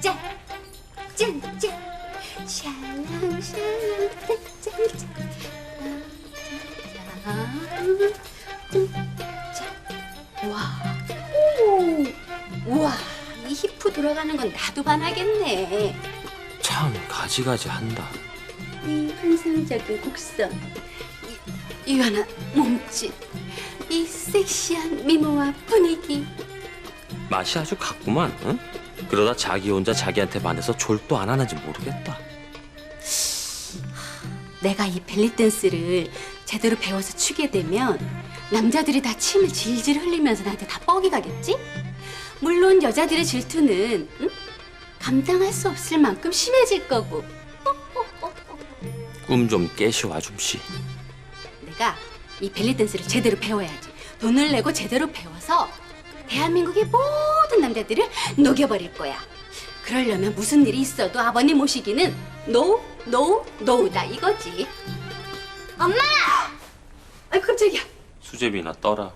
짠, 짠, 짠. 샬랑, 샬랑, 짠, 짠, 짠. 짠. 와, 오, 우와, 이 히프 돌아가는 건 나도 반하겠네. 참 가지가지 한다. 이 환상적인 곡선, 이 유연한 몸짓, 이 섹시한 미모와 분위기. 맛이 아주 같구만. 응? 그러다 자기 혼자 자기한테 반해서 졸도 안 하는지 모르겠다. 내가 이 벨리 댄스를 제대로 배워서 추게 되면 남자들이 다 침을 질질 흘리면서 나한테 다 뻑이 가겠지? 물론 여자들의 질투는 응? 감당할 수 없을 만큼 심해질 거고 꿈 좀 깨시와 줌씨. 내가 이 벨리 댄스를 제대로 배워야지 돈을 내고 제대로 배워서 대한민국의 모든 남자들을 녹여버릴 거야 그러려면 무슨 일이 있어도 아버님 모시기는 노, 노, 노다 이거지 엄마! 아이 깜짝이야 수제비나 떠라. 어,